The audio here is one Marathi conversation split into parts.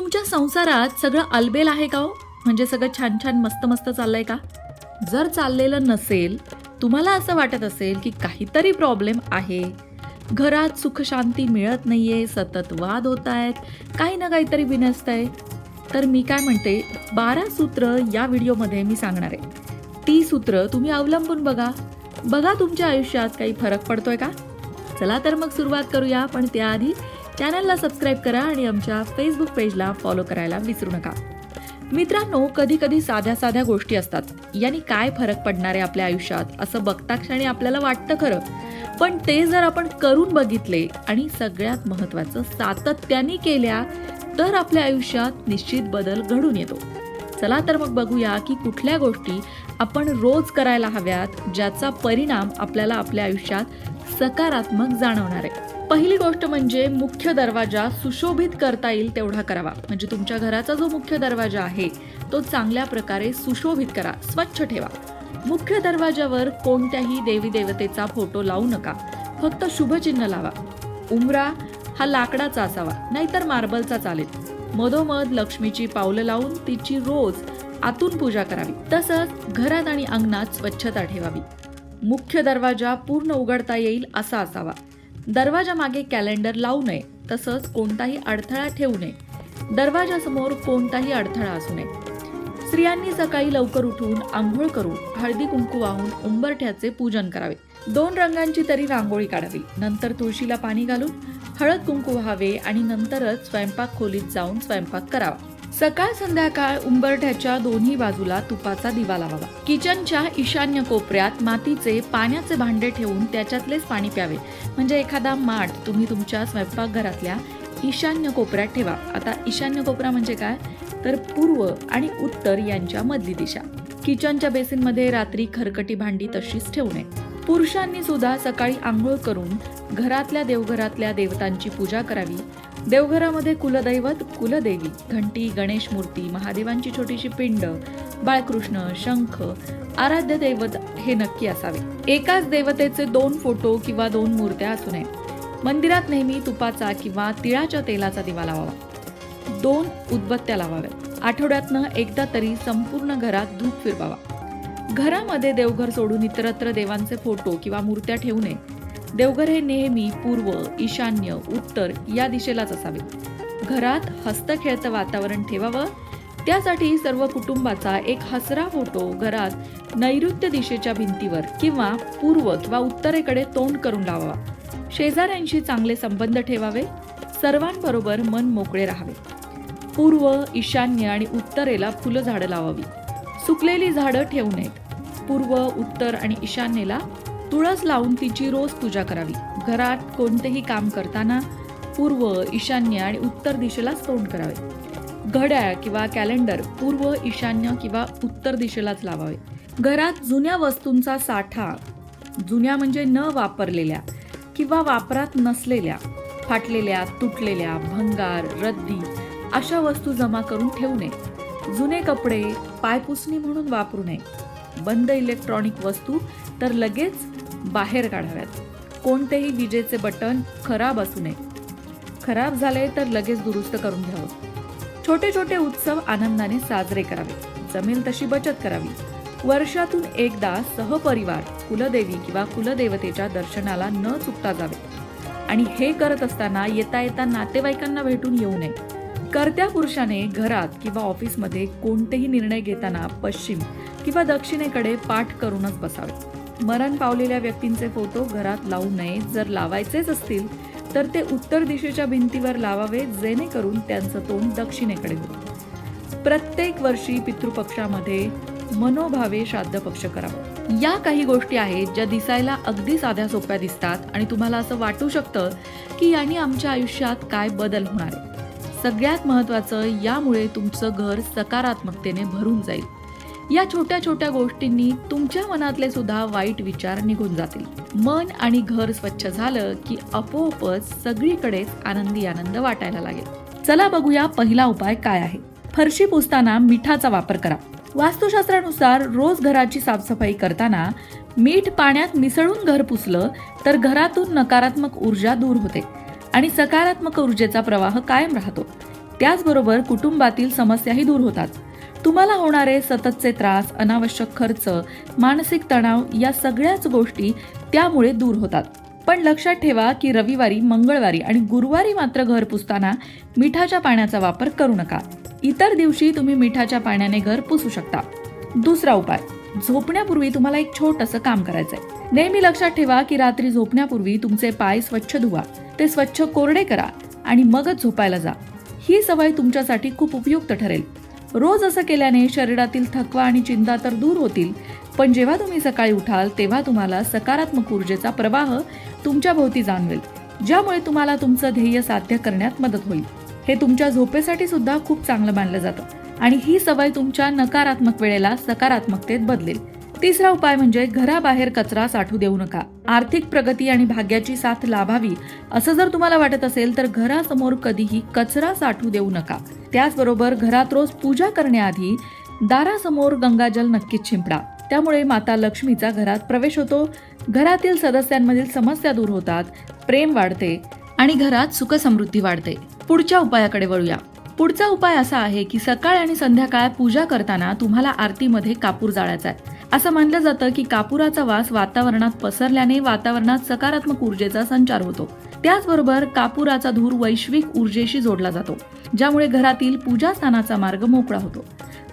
तुमच्या संसारात सगळं अलबेल आहे का हो? म्हणजे सगळं छान छान मस्त मस्त चाललंय का? जर चाललेलं नसेल तुम्हाला असं वाटत असेल की काहीतरी प्रॉब्लेम आहे. घरात सुखशांती मिळत नाहीये सतत वाद होत आहेत काही ना काहीतरी विनसत आहे. तर मी काय म्हणते बारा सूत्र या व्हिडिओमध्ये मी सांगणार आहे. ती सूत्र तुम्ही अवलंबून बघा. बघा तुमच्या आयुष्यात काही फरक पडतोय का? चला तर मग सुरुवात करूया पण त्याआधी चॅनलला सबस्क्राईब करा आणि आमच्या फेसबुक पेजला फॉलो करायला विसरू नका. मित्रांनो कधी कधी साध्या साध्या गोष्टी असतात. यांनी काय फरक पडणार आहे आपल्या आयुष्यात? असं बघता क्षणी आपल्याला वाटतं खरं. पण ते जर आपण करून बघितले आणि सगळ्यात महत्त्वाचं सातत्याने केल्या तर आपल्या आयुष्यात निश्चित बदल घडून येतो. चला तर मग बघूया की कुठल्या गोष्टी आपण रोज करायला हव्यात ज्याचा परिणाम आपल्याला आपल्या आयुष्यात सकारात्मक जाणवणार आहे. पहिली गोष्ट म्हणजे मुख्य दरवाजा सुशोभित करता येईल तेवढा करावा. म्हणजे तुमच्या घराचा जो मुख्य दरवाजा आहे तो चांगल्या प्रकारे सुशोभित करा स्वच्छ ठेवा. मुख्य दरवाजावर कोणत्याही देवी देवतेचा फोटो लावू नका. फक्त शुभचिन्ह लावा. उमरा हा लाकडाचा असावा नाहीतर मार्बलचा चालेल. मधोमध लक्ष्मीची पावलं लावून तिची रोज आतून पूजा करावी. तसंच घरात आणि अंगणात स्वच्छता ठेवावी. मुख्य दरवाजा पूर्ण उघडता येईल असा असावा. दरवाजा मागे कॅलेंडर लावू नये तसंच कोणताही अडथळा ठेवू नये. दरवाजासमोर कोणताही अडथळा असू नये. स्त्रियांनी सकाळी लवकर उठून आंघोळ करून हळदी कुंकू वाहून उंबरठ्याचे पूजन करावे. दोन रंगांची तरी रांगोळी काढावी. नंतर तुळशीला पाणी घालून हळद कुंकू व्हावे आणि नंतरच स्वयंपाक खोलीत जाऊन स्वयंपाक करावा. सकाळ संध्याकाळ उंबरठ्याच्या दोन्ही बाजूला तुपाचा दिवा लावावा. किचनच्या ईशान्य कोपऱ्यात मातीचे पाण्याचे भांडे ठेवून त्याच्यातलेच पाणी प्यावे. म्हणजे एखादा माठ तुम्ही तुमच्या स्वयंपाकघरातल्या ईशान्य कोपऱ्यात ठेवा. आता ईशान्य कोपरा म्हणजे काय? तर पूर्व आणि उत्तर यांच्या मधली दिशा. किचनच्या बेसिनमध्ये रात्री खरकटी भांडी तशीच ठेवू नये पुरुषांनी सुद्धा सकाळी आंघोळ करून घरातल्या देवघरातल्या देवतांची पूजा करावी. देवघरामध्ये कुलदैवत कुलदेवी घंटी गणेश मूर्ती महादेवांची छोटीशी पिंड बाळकृष्ण शंख आराध्य दैवत हे नक्की असावे. एकाच देवतेचे दोन फोटो किंवा दोन मूर्त्या असू नये. मंदिरात नेहमी तुपाचा किंवा तिळाच्या तेलाचा दिवा लावावा. दोन उदबत्त्या लावाव्यात. आठवड्यातनं एकदा तरी संपूर्ण घरात धूप फिरवावा. घरामध्ये देवघर सोडून इतरत्र देवांचे फोटो किंवा मूर्त्या ठेवू नये. देवघर हे नेहमी पूर्व ईशान्य उत्तर या दिशेलाच असावे. घरात हस्तखेळतं वातावरण ठेवावं. त्यासाठी सर्व कुटुंबाचा एक हसरा फोटो घरात नैऋत्य दिशेच्या भिंतीवर किंवा पूर्व किंवा उत्तरेकडे तोंड करून लावावा. शेजाऱ्यांशी चांगले संबंध ठेवावे. सर्वांबरोबर मन मोकळे राहावे. पूर्व ईशान्य आणि उत्तरेला फुलं झाडं लावावी. सुकलेली झाडं ठेवू नयेत. पूर्व उत्तर आणि ईशान्येला तुळस लावून तिची रोज पूजा करावी. घरात कोणतेही काम करताना पूर्व ईशान्य आणि उत्तर दिशेलाच तोंड करावे. घड्याळ किंवा कॅलेंडर पूर्व ईशान्य किंवा उत्तर दिशेलाच लावावे. घरात जुन्या वस्तूंचा साठा जुन्या म्हणजे न वापरलेल्या किंवा वापरात नसलेल्या फाटलेल्या तुटलेल्या भंगार रद्दी अशा वस्तू जमा करून ठेवू नये. जुने कपडे पायपुसणी म्हणून वापरू नये. बंद इलेक्ट्रॉनिक वस्तू तर लगेच बाहेर काढाव्यात. कोणतेही विजेचे बटन खराब असू नये. खराब झाले तर लगेच दुरुस्त करून घ्यावं. छोटे छोटे उत्सव आनंदाने साजरे करावे. जमेल तशी बचत करावी. वर्षातून एकदा सहपरिवार कुलदेवी किंवा कुलदेवतेच्या दर्शनाला न चुकता जावे. आणि हे करत असताना येता येता नातेवाईकांना भेटून येऊ नये. कर्त्या पुरुषाने घरात किंवा ऑफिसमध्ये कोणतेही निर्णय घेताना पश्चिम किंवा दक्षिणेकडे पाठ करूनच बसावे. मरण पावलेल्या व्यक्तींचे फोटो घरात लावू नये. जर लावायचेच असतील तर ते उत्तर दिशेच्या भिंतीवर लावावे जेणेकरून त्यांचं तोंड दक्षिणेकडे होईल. प्रत्येक वर्षी पितृपक्षामध्ये मनोभावे श्राद्ध पक्ष करावा. या काही गोष्टी आहेत ज्या दिसायला अगदी साध्या सोप्या दिसतात आणि तुम्हाला असं वाटू शकतं की यांनी आमच्या आयुष्यात काय बदल होणार आहे. सगळ्यात महत्त्वाचं यामुळे तुमचं घर सकारात्मकतेने भरून जाईल. या छोट्या छोट्या गोष्टींनी तुमच्या मनातले सुद्धा वाईट विचार निघून जातील. मन आणि घर स्वच्छ झालं की आपोआपच सगळीकडेच आनंदी आनंद वाटायला लागेल. चला बघूया पहिला उपाय काय आहे. फरशी पुसताना मिठाचा वापर करा. वास्तुशास्त्रानुसार रोज घराची साफसफाई करताना मीठ पाण्यात मिसळून घर पुसलं तर घरातून नकारात्मक ऊर्जा दूर होते आणि सकारात्मक ऊर्जेचा प्रवाह कायम राहतो. त्याचबरोबर कुटुंबातील समस्याही दूर होतात. तुम्हाला होणारे सततचे त्रास अनावश्यक खर्च मानसिक तणाव या सगळ्याच गोष्टी त्यामुळे दूर होतात. पण लक्षात ठेवा की रविवारी मंगळवारी आणि गुरुवारी मात्र घर पुसताना मिठाच्या पाण्याचा वापर करू नका. इतर दिवशी तुम्ही मिठाच्या पाण्याने घर पुसू शकता. दुसरा उपाय झोपण्यापूर्वी तुम्हाला एक छोटंसं काम करायचंय. नेहमी लक्षात ठेवा की रात्री झोपण्यापूर्वी तुमचे पाय स्वच्छ धुवा. ते स्वच्छ कोरडे करा आणि मगच झोपायला जा. ही सवय तुमच्यासाठी खूप उपयुक्त ठरेल. रोज असं केल्याने शरीरातील थकवा आणि चिंता तर दूर होतील पण जेव्हा तुम्ही सकाळी उठाल तेव्हा तुम्हाला सकारात्मक ऊर्जेचा प्रवाह तुमच्या भोवती जाणवेल ज्यामुळे तुम्हाला तुमचं ध्येय साध्य करण्यात मदत होईल. हे तुमच्या झोपेसाठी सुद्धा खूप चांगलं मानलं जातं आणि ही सवय तुमच्या नकारात्मक वेळेला सकारात्मकतेत बदलेल. तिसरा उपाय म्हणजे घराबाहेर कचरा साठू देऊ नका. आर्थिक प्रगती आणि भाग्याची साथ लाभावी असं जर तुम्हाला वाटत असेल तर घरासमोर कधीही कचरा साठू देऊ नका. त्याचबरोबर घरात रोज पूजा करण्याआधी दारासमोर गंगाजल नक्कीच शिंपडा. त्यामुळे माता लक्ष्मीचा घरात प्रवेश होतो. घरातील सदस्यांमधील समस्या दूर होतात प्रेम वाढते आणि घरात सुखसमृद्धी वाढते. पुढच्या उपायाकडे वळूया. पुढचा उपाय असा आहे की सकाळ आणि संध्याकाळ पूजा करताना तुम्हाला आरतीमध्ये कापूर जाळायचा आहे. असं मानलं जातं की कापुराचा वास वातावरणात पसरल्याने वातावरणात सकारात्मक ऊर्जेचा संचार होतो. त्याचबरोबर कापुराचा धूर वैश्विक ऊर्जेशी जोडला जातो ज्यामुळे घरातील पूजास्थानाचा मार्ग मोकळा होतो.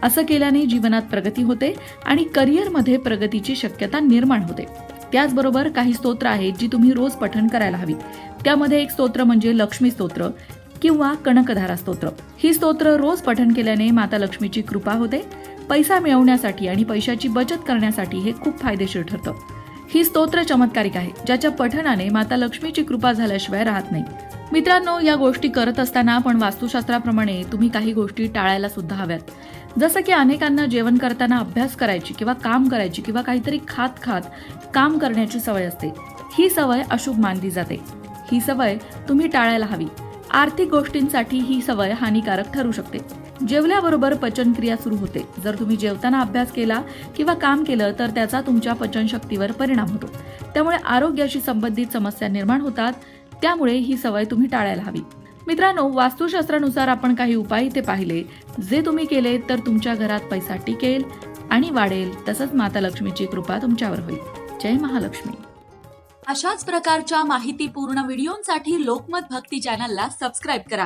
असं केल्याने जीवनात प्रगती होते आणि करिअरमध्ये प्रगतीची शक्यता निर्माण होते. त्याचबरोबर काही स्तोत्र आहेत जी तुम्ही रोज पठण करायला हवी त्यामध्ये एक स्तोत्र म्हणजे लक्ष्मी स्तोत्र किंवा कणकधारा स्तोत्र. ही स्तोत्र रोज पठण केल्याने माता लक्ष्मीची कृपा होते. पैसा मिळवण्यासाठी आणि पैशाची बचत करण्यासाठी हे खूप फायदेशीर ठरतं. ही स्तोत्र चमत्कारिक आहे ज्याच्या पठणाने माता लक्ष्मीची कृपा झाल्याशिवाय राहत नाही. मित्रांनो या गोष्टी करत असताना पण वास्तुशास्त्राप्रमाणे तुम्ही काही गोष्टी टाळायला सुद्धा हव्यात. जसं की अनेकांना जेवण करताना अभ्यास करायची किंवा काम करायची किंवा काहीतरी खात खात काम करण्याची सवय असते. ही सवय अशुभ मानली जाते. ही सवय तुम्ही टाळायला हवी. आर्थिक गोष्टींसाठी ही सवय हानिकारक ठरू शकते. जेवल्याबरोबर पचनक्रिया सुरू होते. जर तुम्ही जेवताना अभ्यास केला किंवा काम केलं तर त्याचा तुमच्या पचनशक्तीवर परिणाम होतो. त्यामुळे आरोग्याशी संबंधित समस्या निर्माण होतात. त्यामुळे ही सवय तुम्ही टाळायला हवी. मित्रांनो वास्तुशास्त्रानुसार आपण काही उपाय इथे पाहिले. जे तुम्ही केले तर तुमच्या घरात पैसा टिकेल आणि वाढेल. तसंच माता लक्ष्मीची कृपा तुमच्यावर होईल. जय महालक्ष्मी. अशाच प्रकारच्या माहितीपूर्ण व्हिडिओंसाठी लोकमत भक्ती चॅनलला सबस्क्राईब करा.